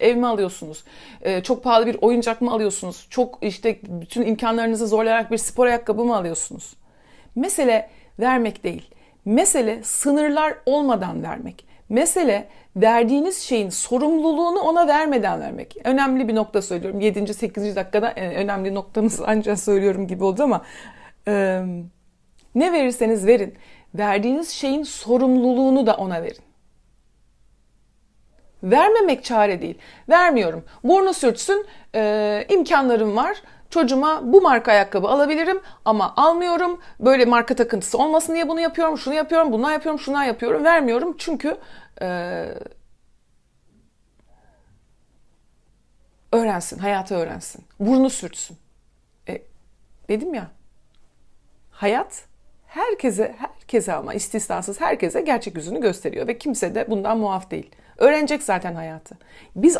Ev mi alıyorsunuz? Ee, çok pahalı bir oyuncak mı alıyorsunuz? Çok işte bütün imkanlarınızı zorlayarak bir spor ayakkabı mı alıyorsunuz? Mesele vermek değil. Mesele sınırlar olmadan vermek. Mesele verdiğiniz şeyin sorumluluğunu ona vermeden vermek. Önemli bir nokta söylüyorum. 7. 8. dakikada e, önemli noktamız ancak söylüyorum gibi oldu ama e, ne verirseniz verin. Verdiğiniz şeyin sorumluluğunu da ona verin. Vermemek çare değil. Vermiyorum. Burnu sürtsün, e, imkanlarım var. Çocuğuma bu marka ayakkabı alabilirim ama almıyorum. Böyle marka takıntısı olmasın diye bunu yapıyorum, şunu yapıyorum, bunlar yapıyorum, şunlar yapıyorum. Vermiyorum çünkü e, öğrensin, hayatı öğrensin. Burnu sürtsün. E, dedim ya, hayat herkese, herkese ama istisnasız herkese gerçek yüzünü gösteriyor ve kimse de bundan muaf değil. Öğrenecek zaten hayatı. Biz